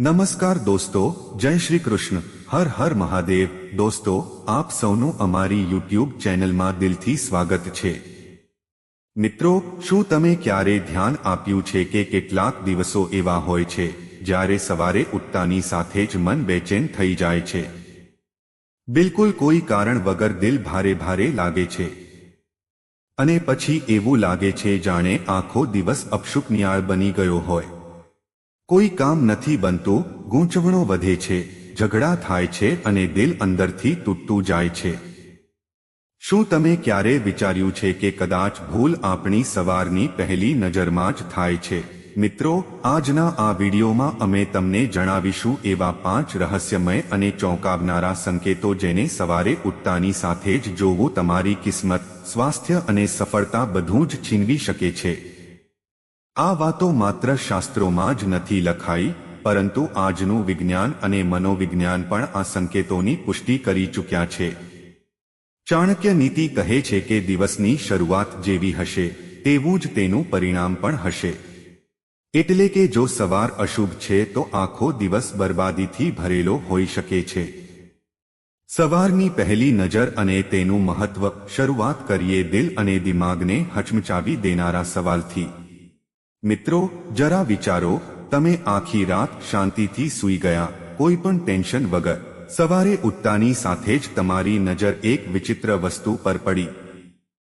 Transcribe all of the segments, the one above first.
નમસ્કાર દોસ્તો, જય શ્રી કૃષ્ણ. હર હર મહાદેવ. દોસ્તો, આપ સૌનું અમારી યુટ્યુબ ચેનલમાં દિલથી સ્વાગત છે. મિત્રો, શું તમે ક્યારે ધ્યાન આપ્યું છે કે કેટલાક દિવસો એવા હોય છે, જ્યારે સવારે ઉઠતાની સાથે જ મન બેચેન થઈ જાય છે? બિલકુલ કોઈ કારણ વગર દિલ ભારે ભારે લાગે છે. અને પછી એવું લાગે છે જાણે આખો દિવસ અપશુકનિયાળ બની ગયો હોય. કોઈ કામ નથી બનતું, ગૂંચવણો વધે છે, ઝઘડા થાય છે અને દિલ અંદરથી તૂટતું જાય છે. શું તમે ક્યારે વિચાર્યું છે કે કદાચ ભૂલ આપણી સવારની પહેલી નજરમાં જ થાય છે? મિત્રો, આજના આ વિડીયોમાં અમે તમને જણાવીશું એવા પાંચ રહસ્યમય અને ચોંકાવનારા સંકેતો જેને સવારે ઉઠતાની સાથે જ જોવું તમારી કિસ્મત, સ્વાસ્થ્ય અને સફળતા બધું જ છીનવી શકે છે. આ વાતો માત્ર શાસ્ત્રોમાં જ નથી લખાઈ, પરંતુ આજનું વિજ્ઞાન અને મનોવિજ્ઞાન પણ આ સંકેતોની પુષ્ટિ કરી ચૂક્યા છે. ચાણક્ય નીતિ કહે છે કે દિવસની શરૂઆત જેવી હશે, તેવું જ તેનું પરિણામ પણ હશે. એટલે કે જો સવાર અશુભ છે તો આખો દિવસ બરબાદીથી ભરેલો હોઈ શકે છે. સવારની પહેલી નજર અને તેનું મહત્વ શરૂઆત કરીએ દિલ અને દિમાગને હચમચાવી દેનારા સવાલથી. મિત્રો, જરા વિચારો, તમે આખી રાત શાંતિથી સૂઈ ગયા, કોઈ પણ ટેન્શન વગર. સવારે ઉઠતાની સાથે જ તમારી નજર એક વિચિત્ર વસ્તુ પર પડી.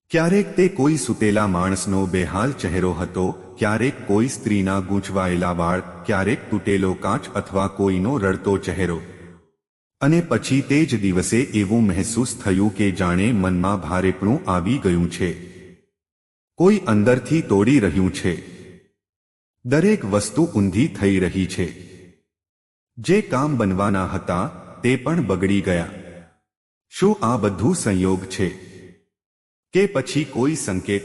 ક્યારેક તે કોઈ સૂતેલા માણસનો બેહાલ ચહેરો હતો, ક્યારેક કોઈ સ્ત્રીના ગૂંચવાયેલા વાળ, ક્યારેક તૂટેલો કાચ અથવા કોઈનો રડતો ચહેરો. અને પછી તે જ દિવસે એવું મહેસૂસ થયું કે જાણે મનમાં ભારેપણું આવી ગયું છે. કોઈ અંદરથી તોડી રહ્યું છે. દરેક વસ્તુ ઊંધી થઈ રહી છે. જે કામ બનવાના હતા, તે પણ બગડી ગયા. શું આ બધું સંયોગ છે? કે પછી કોઈ સંકેત?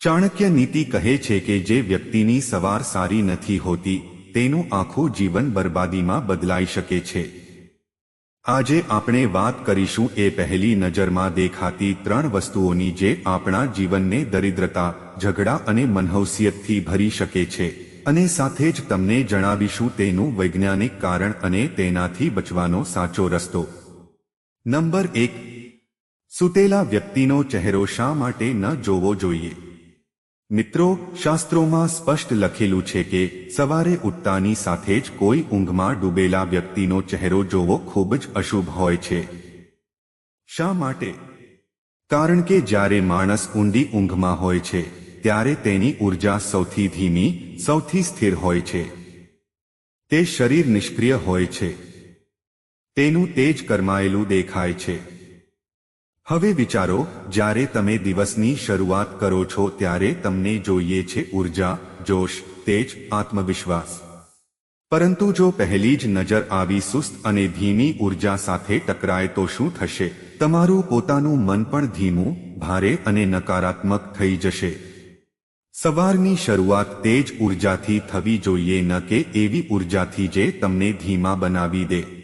ચાણક્ય નીતિ કહે છે કે જે વ્યક્તિની સવાર સારી નથી હોતી, તેનું આખું જીવન બરબાદીમાં બદલાઈ શકે છે. આજે આપણે વાત કરીશું એ પહેલી નજરમાં દેખાતી ત્રણ વસ્તુઓની જે આપણા જીવનને દરિદ્રતા, ઝઘડા અને મનહૌસિયતથી ભરી શકે છે. અને સાથે જ તમને જણાવીશું તેનું વૈજ્ઞાનિક કારણ અને તેનાથી બચવાનો સાચો રસ્તો. નંબર એક. સુતેલા વ્યક્તિનો ચહેરો શા માટે ન જોવો જોઈએ? મિત્રો, શાસ્ત્રોમાં સ્પષ્ટ લખેલું છે કે સવારે ઉઠતાની સાથે જ કોઈ ઊંઘમાં ડૂબેલા વ્યક્તિનો ચહેરો જોવો ખૂબ જ અશુભ હોય છે. શા માટે? કારણ કે જ્યારે માણસ ઊંડી ઊંઘમાં હોય છે, ત્યારે તેની ઊર્જા સૌથી ધીમી, સૌથી સ્થિર હોય છે. તે શરીર નિષ્ક્રિય હોય છે. તેનું તેજ કરમાયેલું દેખાય છે. હવે વિચારો, જ્યારે તમે દિવસની શરૂઆત કરો છો, ત્યારે તમને જોઈએ છે ઊર્જા, જોશ, તેજ, આત્મવિશ્વાસ. પરંતુ જો પહેલી જ નજર આવી સુસ્ત અને ધીમી ઊર્જા સાથે ટકરાય, તો શું થશે? તમારું પોતાનું મન પણ ધીમું, ભારે અને નકારાત્મક થઈ જશે. સવારની શરૂઆત તેજ ઊર્જાથી થવી જોઈએ, ન કે એવી ઉર્જાથી જે તમને ધીમા બનાવી દે.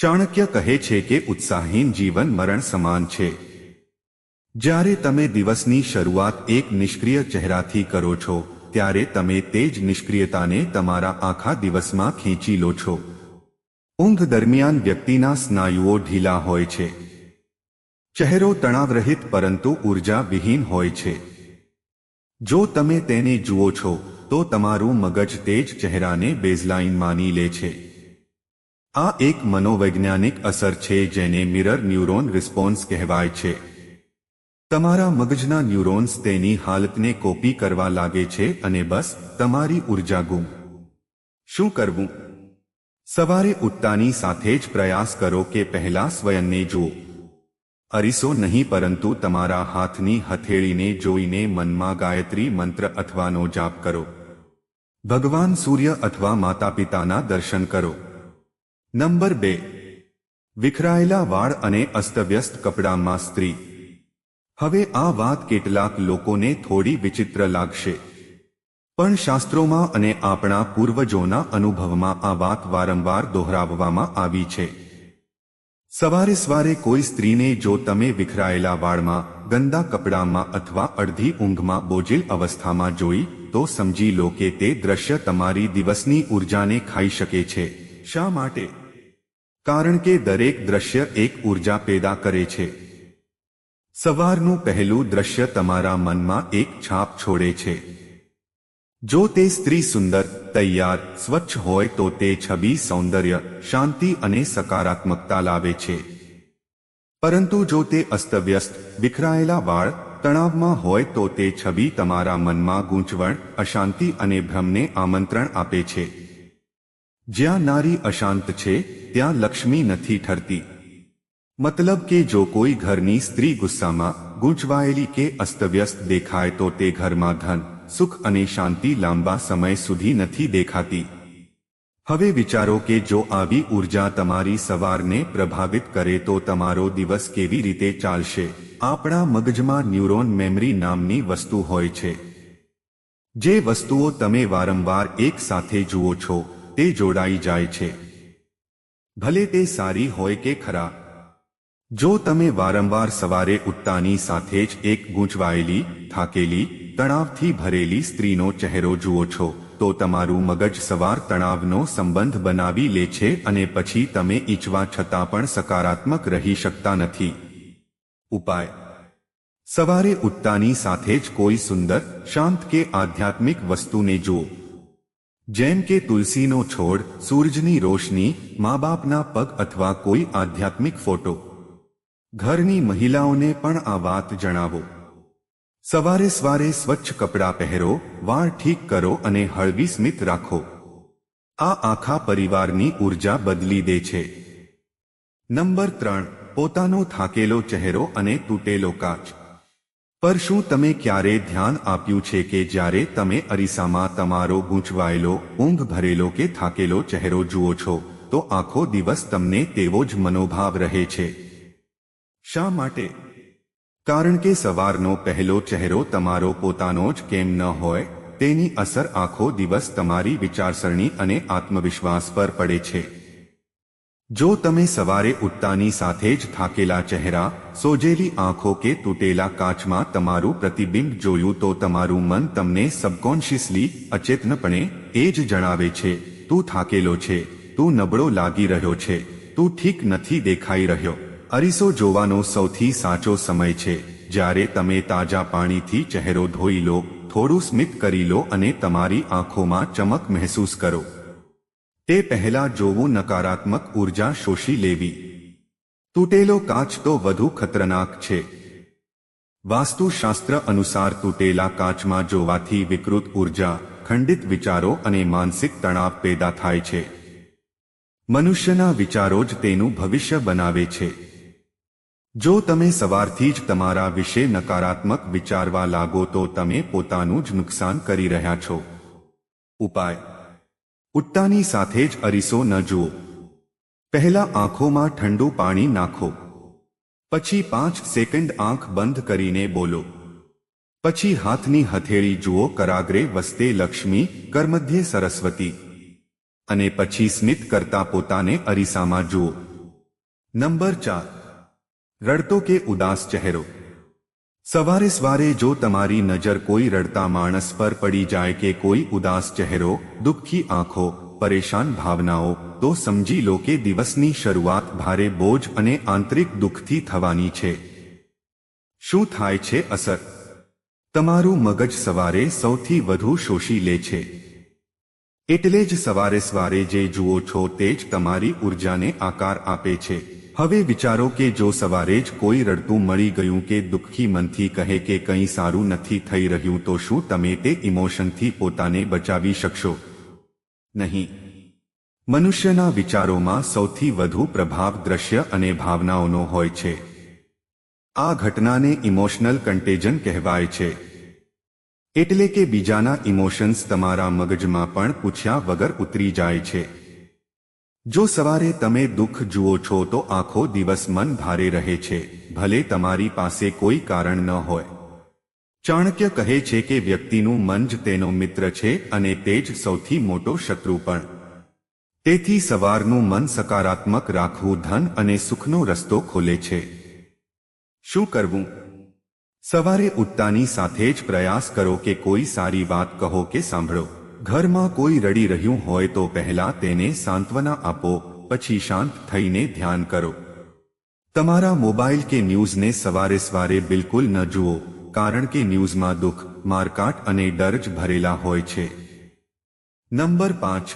ચાણક્ય કહે છે કે ઉત્સાહીન જીવન મરણ સમાન છે. જ્યારે તમે દિવસની શરૂઆત એક નિષ્ક્રિય ચહેરાથી કરો છો, ત્યારે તમે તે જ નિષ્ક્રિયતાને તમારા આખા દિવસમાં ખેંચી લો છો. ઊંઘ દરમિયાન વ્યક્તિના સ્નાયુઓ ઢીલા હોય છે. ચહેરો તણાવરહિત પરંતુ ઊર્જા વિહીન હોય છે. જો તમે તેને જુઓ છો, તો તમારું મગજ તે જ ચહેરાને બેઝલાઇન માની લે છે. આ એક મનોવૈજ્ઞાનિક અસર છે જેને મિરર ન્યુરોન રિસ્પોન્સ કહેવાય છે. તમારા મગજના ન્યુરોન્સ તેની હાલતને કોપી કરવા લાગે છે અને બસ, તમારી ઊર્જા ગુમ. શું કરવું? સવારે ઉઠતાની સાથે જ પ્રયાસ કરો કે પહેલા સ્વયંને જુઓ. અરીસો નહીં પરંતુ તમારા હાથની હથેળીને જોઈને મનમાં ગાયત્રી મંત્ર અથવાનો જાપ કરો. ભગવાન સૂર્ય અથવા માતા પિતાના દર્શન કરો. નંબર બે. વિખરાયેલા વાળ અને અસ્તવ્યસ્ત કપડામાં સ્ત્રી. હવે આ વાત કેટલાક લોકોને થોડી વિચિત્ર લાગશે. પણ શાસ્ત્રોમાં અને આપણા પૂર્વજોના અનુભવમાં આ વાત વારંવાર દોહરાવવામાં આવી છે. સવારે સવારે કોઈ સ્ત્રીને જો તમે વિખરાયેલા વાળમાં, ગંદા કપડામાં અથવા અડધી ઊંઘમાં બોજિલ અવસ્થામાં જોઈ, તો સમજી લો કે તે દ્રશ્ય તમારી દિવસની ઉર્જાને ખાઈ શકે છે. શા માટે? કારણ કે દરેક દ્રશ્ય એક ઊર્જા પેદા કરે છે. સવારનું પહેલું દ્રશ્ય તમારા મનમાં એક છાપ છોડે છે. જો તે સ્ત્રી સુંદર, તૈયાર, સ્વચ્છ હોય તો તે છબી સૌંદર્ય, શાંતિ અને સકારાત્મકતા લાવે છે. પરંતુ જો તે અસ્તવ્યસ્ત વિખરાયેલા વાળ, તણાવમાં હોય તો તે છબી તમારા મનમાં ગૂંચવણ, અશાંતિ અને ભ્રમને આમંત્રણ આપે છે. જ્યાં નારી અશાંત છે, ત્યાં લક્ષ્મી નથી ઠરતી. મતલબ કે જો કોઈ ઘરની સ્ત્રી ગુસ્સામાં ગૂંચવાયેલી કે અસ્તવ્યસ્ત દેખાય તો તે ઘરમાં ધન, સુખ અને શાંતિ લાંબા સમય સુધી નથી દેખાતી. હવે વિચારો કે જો આવી ઊર્જા તમારી સવારને પ્રભાવિત કરે તો તમારો દિવસ કેવી રીતે ચાલશે? આપણા મગજમાં ન્યુરોન મેમરી નામની વસ્તુ હોય છે. જે વસ્તુઓ તમે વારંવાર એક સાથે જુઓ છો તે જોડાઈ જાય છે. ભલે તે સારી હોય કે ખરા. જો તમે વારંવાર સવારે ઉઠતાની સાથે જ એક ગૂંચવાયેલી, થાકેલી, તણાવથી ભરેલી સ્ત્રીનો ચહેરો જુઓ છો, તો તમારું મગજ સવાર તણાવનો સંબંધ બનાવી લે છે અને પછી તમે ઈચ્છવા છતાં પણ સકારાત્મક રહી શકતા નથી. ઉપાય. સવારે ઉઠતાની સાથે જ કોઈ સુંદર, શાંત કે આધ્યાત્મિક વસ્તુને જુઓ. જેમ કે તુલસીનો છોડ, સૂરજની રોશની મા બાપના પગ અથવા કોઈ આધ્યાત્મિક ફોટો. ઘરની મહિલાઓને પણ આ વાત જણાવો. સવારે સવારે સ્વચ્છ કપડાં પહેરો, વાળ ઠીક કરો અને હળવી સ્મિત રાખો. આ આખા પરિવારની ઊર્જા બદલી દે છે. નંબર ત્રણ, પોતાનો થાકેલો ચહેરો અને તૂટેલો કાચ. પર શું તમે ક્યારે ધ્યાન આપ્યું છે કે જ્યારે તમે અરીસામાં તમારો ગૂંચવાયેલો, ઊંઘ ભરેલો કે થાકેલો ચહેરો જુઓ છો, તો આખો દિવસ તમને તેવો જ મનોભાવ રહે છે? શા માટે? કારણ કે સવારનો પહેલો ચહેરો તમારો પોતાનો જ કેમ ન હોય, તેની અસર આખો દિવસ તમારી વિચારસરણી અને આત્મવિશ્વાસ પર પડે છે. જો તમે સવારે ઉઠતાની સાથે જ થાકેલા ચહેરા, સોજેલી આંખો કે તૂટેલા કાચમાં તમારું પ્રતિબિંબ જોયું તો તમારું મન તમને સબકોન્શિયસલી અચેતનપણે એ જ જણાવે છે, તું થાકેલો છે, તું નબળો લાગી રહ્યો છે, તું ઠીક નથી દેખાઈ રહ્યો. અરીસો જોવાનો સૌથી સાચો સમય છે, જ્યારે તમે તાજા પાણીથી ચહેરો ધોઈ લો, થોડું સ્મિત કરી લો અને તમારી આંખોમાં ચમક મહેસૂસ કરો. તે પહેલા જોવું નકારાત્મક ઊર્જા શોષી લેવી. તૂટેલો કાચ તો વધુ ખતરનાક છે. વાસ્તુશાસ્ત્ર અનુસાર તૂટેલા કાચમાં જોવાથી વિકૃત ઊર્જા, ખંડિત વિચારો અને માનસિક તણાવ પેદા થાય છે. મનુષ્યના વિચારો જ તેનું ભવિષ્ય બનાવે છે. જો તમે સવારથી જ તમારા વિશે નકારાત્મક વિચારવા લાગો તો તમે પોતાનું જ નુકસાન કરી રહ્યા છો. ઉપાય. ઉઠતાની સાથે જ અરીસો ન જુઓ. પહેલા આંખોમાં ઠંડુ પાણી નાખો. પછી પાંચ સેકન્ડ આંખ બંધ કરીને બોલો. પછી હાથની હથેળી જુઓ કરાગ્રે વસ્તે લક્ષ્મી કરમધ્યે સરસ્વતી. અને પછી સ્મિત કરતા પોતાને અરીસામાં જુઓ. નંબર ચાર. રડતો કે ઉદાસ ચહેરો. સવારે સવારે જો તમારી નજર કોઈ રડતા માણસ પર પડી જાય કે કોઈ ઉદાસ ચહેરો, દુઃખી આંખો, પરેશાન ભાવનાઓ, તો સમજી લો કે દિવસની શરૂઆત ભારે બોજ અને આંતરિક દુઃખથી થવાની છે. શું થાય છે અસર? તમારું મગજ સવારે સૌથી વધુ શોષી લે છે. એટલે જ સવારે સવારે જે જુઓ છો તે જ તમારી ઉર્જાને આકાર આપે છે. હવે વિચારો કે જો સવારે જ કોઈ રડતું મળી ગયું કે દુઃખી મનથી કહે કે કંઈ સારું નથી થઈ રહ્યું, તો શું તમે તે ઇમોશનથી પોતાને બચાવી શકશો? નહીં. મનુષ્યના વિચારોમાં સૌથી વધુ પ્રભાવ દ્રશ્ય અને ભાવનાઓનો હોય છે. આ ઘટનાને ઇમોશનલ કન્ટેજન કહેવાય છે. એટલે કે બીજાના ઇમોશન્સ તમારા મગજમાં પણ પૂછ્યા વગર ઉતરી જાય છે. જો સવારે તમે દુઃખ જુઓ છો તો આખો દિવસ મન ભારે રહે છે, ભલે તમારી પાસે કોઈ કારણ ન હોય. ચાણક્ય કહે છે કે વ્યક્તિનું મન જ તેનો મિત્ર છે અને તે જ સૌથી મોટો શત્રુ પણ. તેથી સવારનું મન સકારાત્મક રાખવું ધન અને સુખનો રસ્તો ખોલે છે. શું કરવું? સવારે ઉઠતાની સાથે જ પ્રયાસ કરો કે કોઈ સારી વાત કહો કે સાંભળો. ઘરમાં કોઈ રડી રહ્યું હોય તો પહેલા તેને સાંત્વના આપો, પછી શાંત થઈને ધ્યાન કરો. તમારા મોબાઈલ કે ન્યૂઝને સવારે સવારે બિલકુલ ન જુઓ, કારણ કે ન્યૂઝમાં દુઃખ, મારકાટ અને ડર જ ભરેલા હોય છે. નંબર પાંચ.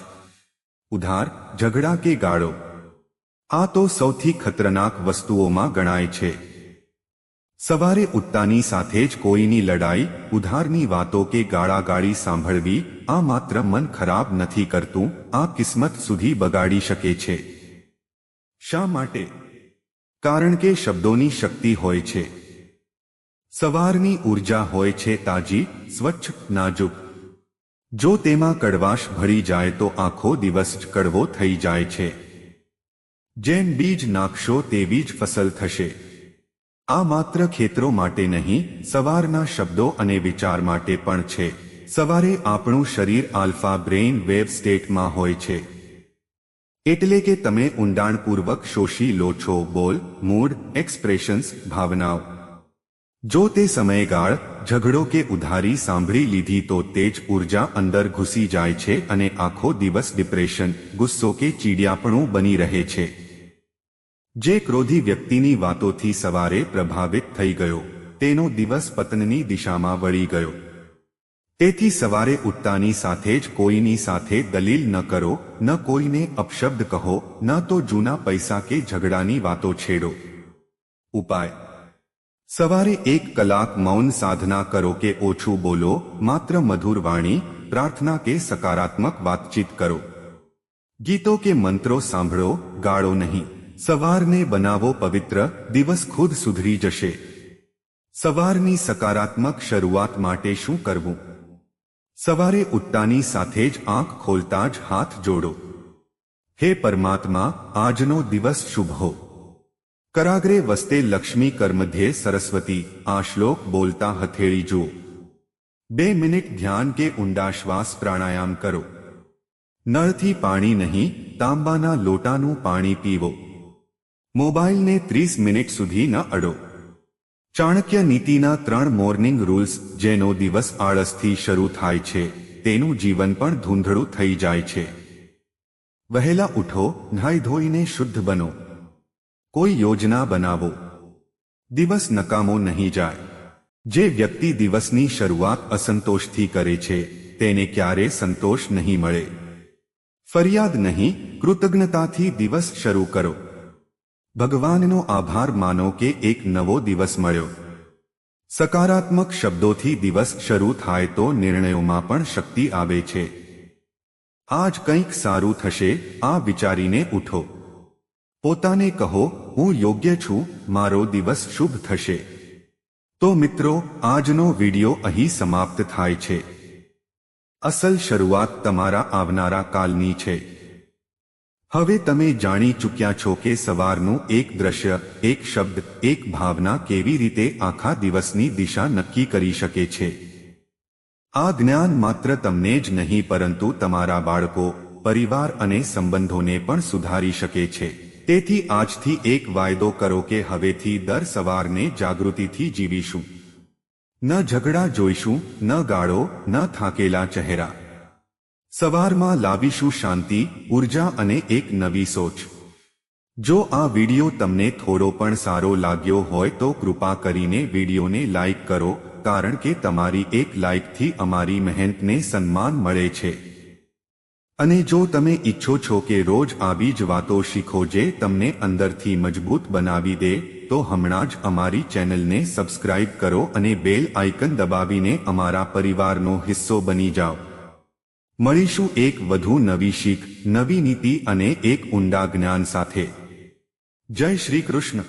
ઉધાર, ઝઘડા કે ગાળો. આ તો સૌથી ખતરનાક વસ્તુઓમાં ગણાય છે. સવારે ઉઠતાની સાથે જ કોઈની લડાઈ, ઉધારની વાતો કે ગાળાગાળી સાંભળવી, આ માત્ર મન ખરાબ નથી કરતું, આ કિસ્મત સુધી બગાડી શકે છે. શા માટે? કારણ કે શબ્દોની શક્તિ હોય છે. સવારની ઊર્જા હોય છે તાજી, સ્વચ્છ, નાજુક. જો તેમાં કડવાશ ભળી જાય તો આખો દિવસ જ કડવો થઈ જાય છે. જેમ બીજ નાખશો તેવી જ ફસલ થશે. આ માત્ર ખેતરો માટે નહીં, સવારના શબ્દો અને વિચાર માટે પણ છે. સવારે આપણું શરીર આલ્ફા બ્રેઇન વેવ સ્ટેટમાં હોય છે. એટલે કે તમે ઊંડાણપૂર્વક શોષી લો છો બોલ, મૂડ, એક્સપ્રેશન્સ, ભાવનાઓ. જો તે સમયગાળ, ઝઘડો કે ઉધારી સાંભળી લીધી તો તે જ ઊર્જા અંદર ઘૂસી જાય છે અને આખો દિવસ ડિપ્રેશન ગુસ્સો કે ચીડિયાપણું બની રહે છે. જે ક્રોધી વ્યક્તિની વાતોથી સવારે પ્રભાવિત થઈ ગયો, તેનો દિવસ પતનની દિશામાં વળી ગયો. તેથી સવારે ઉઠતાની સાથે જ કોઈની સાથે દલીલ ન કરો, ન કોઈને અપશબ્દ કહો, ન તો જૂના પૈસા કે ઝઘડાની વાતો છેડો. ઉપાય. સવારે એક કલાક મૌન સાધના કરો કે ઓછું બોલો, માત્ર મધુર વાણી, પ્રાર્થના કે સકારાત્મક વાતચીત કરો. ગીતો કે મંત્રો સાંભળો, ગાળો નહીં. સવારને બનાવો પવિત્ર દિવસ ખુદ સુધરી જશે. સવારની સકારાત્મક શરૂઆત માટે શું કરવું? સવારે ઉઠતાની સાથે જ આંખ ખોલતા જ હાથ જોડો. હે પરમાત્મા, આજનો દિવસ શુભ. હો કરાગ્રે વસ્તે લક્ષ્મી કર્મધ્યે સરસ્વતી, આ શ્લોક બોલતા હથેળી જુઓ. બે મિનિટ ધ્યાન કે ઊંડા શ્વાસ પ્રાણાયામ કરો. નળથી પાણી નહીં, તાંબાના લોટાનું પાણી પીવો. મોબાઈલને ત્રીસ મિનિટ સુધી ન અડો. ચાણક્ય નીતિના ત્રણ મોર્નિંગ રૂલ્સ જેનો દિવસ આળસથી શરૂ થાય છે, તેનું જીવન પણ ધૂંધળું થઈ જાય છે. વહેલા ઉઠો નાઈ ધોઈને શુદ્ધ બનો. કોઈ યોજના બનાવો. દિવસ નકામો નહીં જાય. જે વ્યક્તિ દિવસની શરૂઆત અસંતોષથી કરે છે, તેને ક્યારે સંતોષ નહીં મળે. ફરિયાદ નહીં, કૃતજ્ઞતાથી દિવસ શરૂ કરો. ભગવાનનો આભાર માનો કે એક નવો દિવસ મળ્યો. સકારાત્મક શબ્દોથી દિવસ શરૂ થાય તો નિર્ણયોમાં પણ શક્તિ આવે છે. આજ કંઈક સારું થશે, આ વિચારીને ઉઠો. પોતાને કહો, હું યોગ્ય છું, મારો દિવસ શુભ થશે. તો મિત્રો, આજનો વિડિયો અહીં સમાપ્ત થાય છે. અસલ શરૂઆત તમારા આવનારા કાલની છે. હવે તમે જાણી ચૂક્યા છો કે સવારનું એક દ્રશ્ય, એક શબ્દ, એક ભાવના કેવી રીતે આખા દિવસની દિશા નક્કી કરી શકે છે? આ જ્ઞાન માત્ર તમને જ નહીં, પરંતુ તમારા બાળકો, પરિવાર અને સંબંધોને પણ સુધારી શકે છે. તેથી આજથી એક વાયદો કરો કે હવેથી દર સવારને જાગૃતિથી જીવીશું. ન ઝઘડા જોઈશું, ન ગાળો, ન થાકેલા ચહેરા. સવારમાં લાવીશું શાંતિ, ઊર્જા અને એક નવી સોચ. જો આ વિડિયો તમને થોડો પણ સારો લાગ્યો હોય તો કૃપા કરીને વિડિયોને લાઇક કરો, કારણ કે તમારી એક લાઇકથી અમારી મહેનતને સન્માન મળે છે. અને જો તમે ઈચ્છો છો કે રોજ આવી જ વાતો શીખો જે તમને અંદરથી મજબૂત બનાવી દે, તો હમણાં જ અમારી ચેનલને સબસ્ક્રાઇબ કરો અને બેલ આઇકન દબાવીને અમારા પરિવારનો હિસ્સો બની જાઓ. મળીશું એક વધુ નવી શીખ, નવી નીતિ અને એક ઊંડા જ્ઞાન સાથે. જય શ્રી કૃષ્ણ.